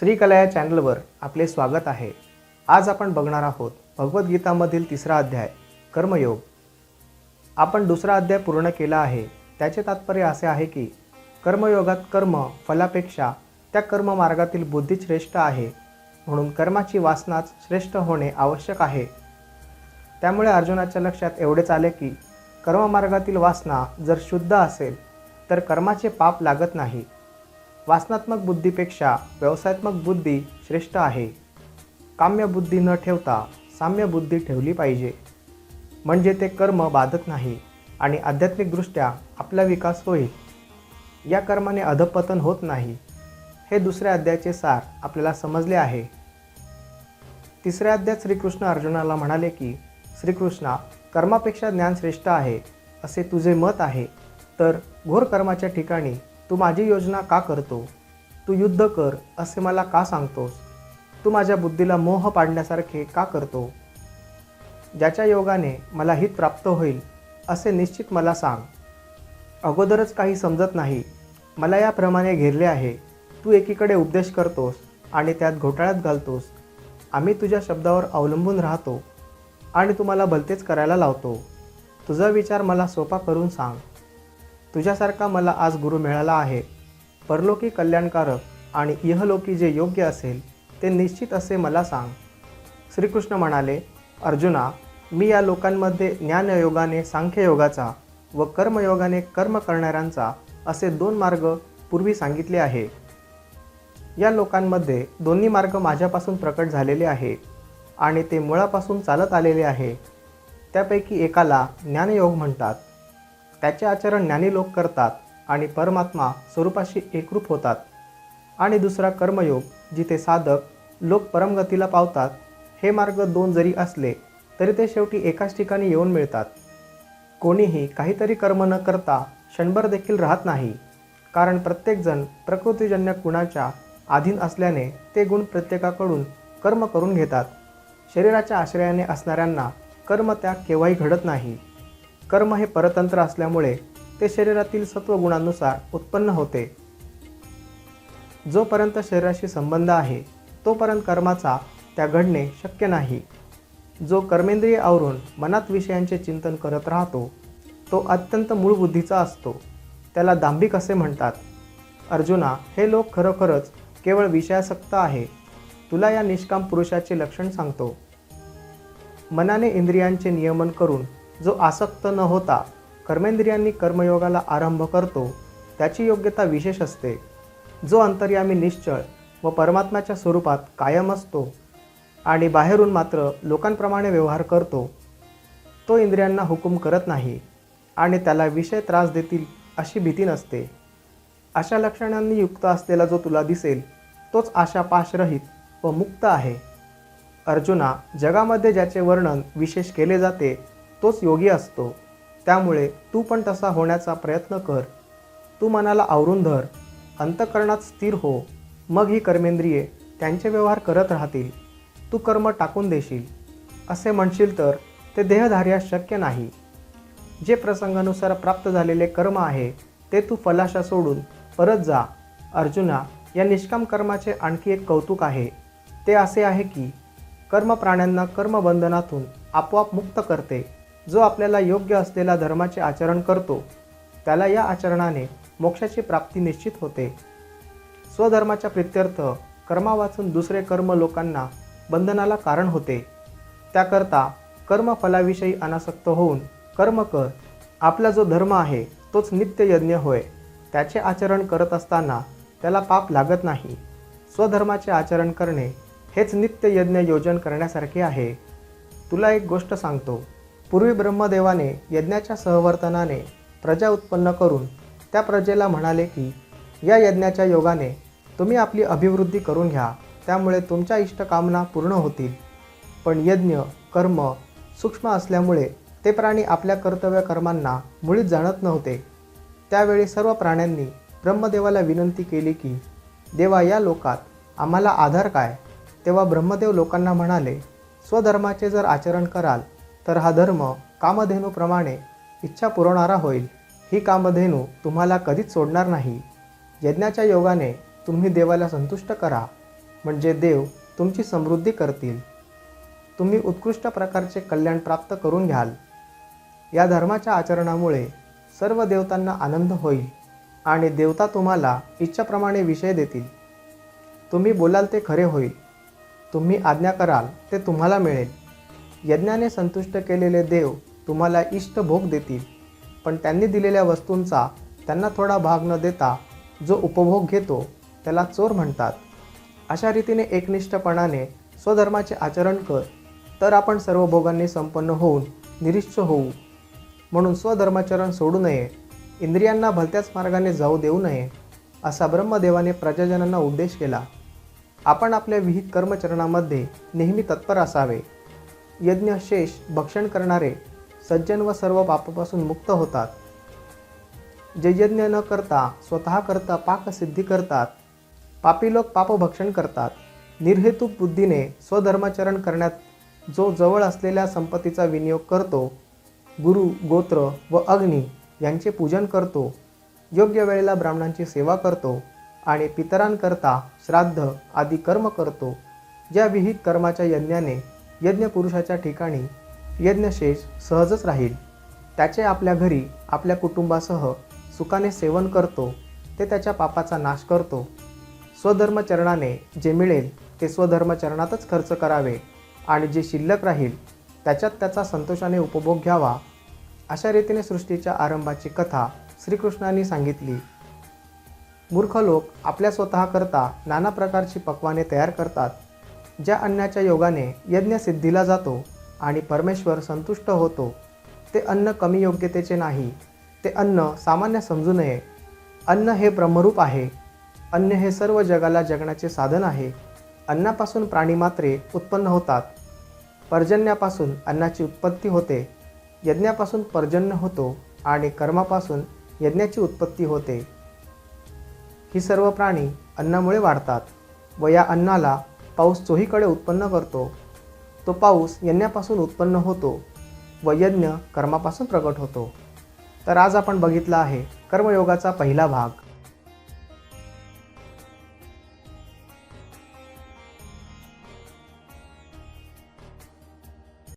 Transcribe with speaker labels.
Speaker 1: श्रीकला या चॅनलवर आपले स्वागत आहे. आज आपण बघणार आहोत भगवद्गीतामधील तिसरा अध्याय कर्मयोग. आपण दुसरा अध्याय पूर्ण केला आहे. त्याचे तात्पर्य असे आहे की कर्मयोगात कर्म फलापेक्षा त्या कर्म मार्गातील बुद्धी श्रेष्ठ आहे. म्हणून कर्माची वासनाच श्रेष्ठ होणे आवश्यक आहे. त्यामुळे अर्जुनाच्या लक्षात एवढेच आले की कर्ममार्गातील वासना जर शुद्ध असेल तर कर्माचे पाप लागत नाही. वासनात्मक बुद्धीपेक्षा व्यवसायात्मक बुद्धी श्रेष्ठ आहे. काम्य बुद्धी न ठेवता साम्य बुद्धी ठेवली पाहिजे. म्हणजे ते कर्म बाधत नाही आणि आध्यात्मिकदृष्ट्या आपला विकास होईल. या कर्माने अधपतन होत नाही. हे दुसऱ्या अध्यायाचे सार आपल्याला समजले आहे. तिसऱ्या अध्यायात श्रीकृष्ण अर्जुनाला म्हणाले की श्रीकृष्णा कर्मापेक्षा ज्ञान श्रेष्ठ आहे असे तुझे मत आहे. तर घोर कर्माच्या ठिकाणी तू माझी योजना का करतो? तू युद्ध कर असे मला का सांगतोस? तू माझ्या बुद्धीला मोह पाडण्यासारखे का करतो? ज्याच्या योगाने मला हित प्राप्त होईल असे निश्चित मला सांग. अगोदरच काही समजत नाही. मला याप्रमाणे घेरले आहे. तू एकीकडे उपदेश करतोस आणि त्यात घोटाळ्यात घालतोस. आम्ही तुझ्या शब्दावर अवलंबून राहतो आणि तुम्हाला भलतेच करायला लावतो. तुझा विचार मला सोपा करून सांग. तुझ्यासारखा मला आज गुरु मिळाला आहे. परलोकी कल्याणकारक आणि इहलोकी जे योग्य असेल ते निश्चित असे मला सांग. श्रीकृष्ण म्हणाले अर्जुना मी या लोकांमध्ये ज्ञानयोगाने सांख्ययोगाचा व कर्मयोगाने कर्म करणाऱ्यांचा असे दोन मार्ग पूर्वी सांगितले आहे. या लोकांमध्ये दोन्ही मार्ग माझ्यापासून प्रकट झालेले आहे आणि ते मुळापासून चालत आलेले आहे. त्यापैकी एकाला ज्ञानयोग म्हणतात. त्याचे आचरण ज्ञानी लोक करतात आणि परमात्मा स्वरूपाशी एकरूप होतात. आणि दुसरा कर्मयोग जिथे साधक लोक परमगतीला पावतात हे मार्ग दोन जरी असले तरी ते शेवटी एकाच ठिकाणी येऊन मिळतात. कोणीही काहीतरी कर्म न करता क्षणभर देखील राहत नाही कारण प्रत्येकजण प्रकृतीजन्य गुणाच्या अधीन असल्याने ते गुण प्रत्येकाकडून कर्म करून घेतात. शरीराच्या आश्रयाने असणाऱ्यांना कर्म त्या केव्हाही घडत नाही. कर्म हे परतंत्र असल्यामुळे ते शरीरातील सत्वगुणांनुसार उत्पन्न होते. जोपर्यंत शरीराशी संबंध आहे तोपर्यंत कर्माचा त्या घडणे शक्य नाही. जो कर्मेंद्रिय आवरून मनात विषयांचे चिंतन करत राहतो तो अत्यंत मूळ बुद्धीचा असतो. त्याला दांभिक असे म्हणतात अर्जुना हे लोक खरोखरच केवळ विषयासक्त आहे. तुला या निष्काम पुरुषाचे लक्षण सांगतो. मनाने इंद्रियांचे नियमन करून जो आसक्त न होता कर्मेंद्रियांनी कर्मयोगाला आरंभ करतो त्याची योग्यता विशेष असते. जो अंतर्यामी निश्चळ व परमात्म्याच्या स्वरूपात कायम असतो आणि बाहेरून मात्र लोकांप्रमाणे व्यवहार करतो तो इंद्रियांना हुकूम करत नाही आणि त्याला विषय त्रास देतील अशी भीती नसते. अशा लक्षणांनी युक्त असलेला जो तुला दिसेल तोच आशापाशरहित व मुक्त आहे. अर्जुना जगामध्ये ज्याचे वर्णन विशेष केले जाते तोच योगी असतो. त्यामुळे तू पण तसा होण्याचा प्रयत्न कर. तू मनाला आवरून धर. अंतकरणात स्थिर हो. मग ही कर्मेंद्रिये त्यांचे व्यवहार करत राहतील. तू कर्म टाकून देशील. असे म्हणशील तर ते देहधार्यास शक्य नाही. जे प्रसंगानुसार प्राप्त झालेले कर्म आहे ते तू फलाशा सोडून परत जा. अर्जुना या निष्काम कर्माचे आणखी एक कौतुक आहे. ते असे आहे की कर्म प्राण्यांना कर्मबंधनातून आपोआप मुक्त करते. जो आपल्याला योग्य असलेला धर्माचे आचरण करतो त्याला या आचरणाने मोक्षाची प्राप्ती निश्चित होते. स्वधर्माच्या प्रित्यर्थ कर्मा वाचून दुसरे कर्म लोकांना बंधनाला कारण होते. त्याकरता कर्मफलाविषयी अनासक्त होऊन कर्म कर. आपला जो धर्म आहे तोच नित्य यज्ञ होय. त्याचे आचरण करत असताना त्याला पाप लागत नाही. स्वधर्माचे आचरण करणे हेच नित्य यज्ञ योजन करण्यासारखे आहे. तुला एक गोष्ट सांगतो. पूर्वी ब्रह्मदेवाने यज्ञाच्या सहवर्तनाने प्रजा उत्पन्न करून त्या प्रजेला म्हणाले की या यज्ञाच्या योगाने तुम्ही आपली अभिवृद्धी करून घ्या त्यामुळे तुमच्या इष्टकामना पूर्ण होतील. पण यज्ञ कर्म सूक्ष्म असल्यामुळे ते प्राणी आपल्या कर्तव्य कर्मांना मुळीच जाणत नव्हते. त्यावेळी सर्व प्राण्यांनी ब्रह्मदेवाला विनंती केली की देवा या लोकात आम्हाला आधार काय? तेव्हा ब्रह्मदेव लोकांना म्हणाले स्वधर्माचे जर आचरण कराल तर हा धर्म कामधेनूप्रमाणे इच्छा पुरवणारा होईल. ही कामधेनू तुम्हाला कधीच सोडणार नाही. यज्ञाच्या योगाने तुम्ही देवाला संतुष्ट करा. म्हणजे देव तुमची समृद्धी करतील. तुम्ही उत्कृष्ट प्रकारचे कल्याण प्राप्त करून घ्याल. या धर्माच्या आचरणामुळे सर्व देवतांना आनंद होईल आणि देवता तुम्हाला इच्छाप्रमाणे विषय देतील. तुम्ही बोलाल ते खरे होईल. तुम्ही आज्ञा कराल ते तुम्हाला मिळेल. यज्ञाने संतुष्ट केलेले देव तुम्हाला इष्ट भोग देतील. पण त्यांनी दिलेल्या वस्तूंचा त्यांना थोडा भाग न देता जो उपभोग घेतो त्याला चोर म्हणतात. अशा रीतीने एकनिष्ठपणाने स्वधर्माचे आचरण कर तर आपण सर्व भोगांनी संपन्न होऊन निरिच्छ होऊ. म्हणून स्वधर्माचरण सोडू नये इंद्रियांना भलत्याच मार्गाने जाऊ देऊ नये असा ब्रह्मदेवाने प्रजाजनांना उद्देश केला. आपण आपल्या विहित कर्मचरणामध्ये नेहमी तत्पर असावे. यज्ञ शेष भक्षण करणारे सज्जन व सर्व पापापासून मुक्त होतात. जे यज्ञ न करता स्वतः करता पाकसिद्धी करतात पापी लोक पापभक्षण करतात. निर्हेतुक बुद्धीने स्वधर्माचरण करण्यात जो जवळ असलेल्या संपत्तीचा विनियोग करतो गुरु गोत्र व अग्नी यांचे पूजन करतो योग्य वेळेला ब्राह्मणांची सेवा करतो आणि पितरांकरता श्राद्ध आदी कर्म करतो ज्या विहित कर्माच्या यज्ञाने यज्ञ पुरुषाच्या ठिकाणी यज्ञशेष सहजच राहील. त्याचे आपल्या घरी आपल्या कुटुंबासह सुखाने सेवन करतो ते त्याच्या पापाचा नाश करतो. स्वधर्मचरणाने जे मिळेल ते स्वधर्मचरणातच खर्च करावे आणि जे शिल्लक राहील त्याच्यात त्याचा संतोषाने उपभोग घ्यावा अशा रीतीने सृष्टीच्या आरंभाची कथा श्रीकृष्णांनी सांगितली. मूर्ख लोक आपल्या स्वतःकरता नाना प्रकारची पक्वाने तयार करतात. ज्या अन्नाच्या योगाने यज्ञ सिद्धीला जातो आणि परमेश्वर संतुष्ट होतो ते अन्न कमी योग्यतेचे नाही ते अन्न सामान्य समजू नये. अन्न हे ब्रह्मरूप आहे. अन्न हे सर्व जगाला जगण्याचे साधन आहे. अन्नापासून प्राणीमात्रे उत्पन्न होतात. पर्जन्यापासून अन्नाची उत्पत्ती होते. यज्ञापासून पर्जन्य होतो आणि कर्मापासून यज्ञाची उत्पत्ती होते. ही सर्व प्राणी अन्नामुळे वाढतात व या अन्नाला पाऊस चोहीकडे उत्पन्न करतो तो पाऊस यज्ञापासून उत्पन्न होतो व यज्ञ कर्मापासून प्रकट होतो. तर आज आपण बघितला आहे कर्मयोगाचा पहिला भाग.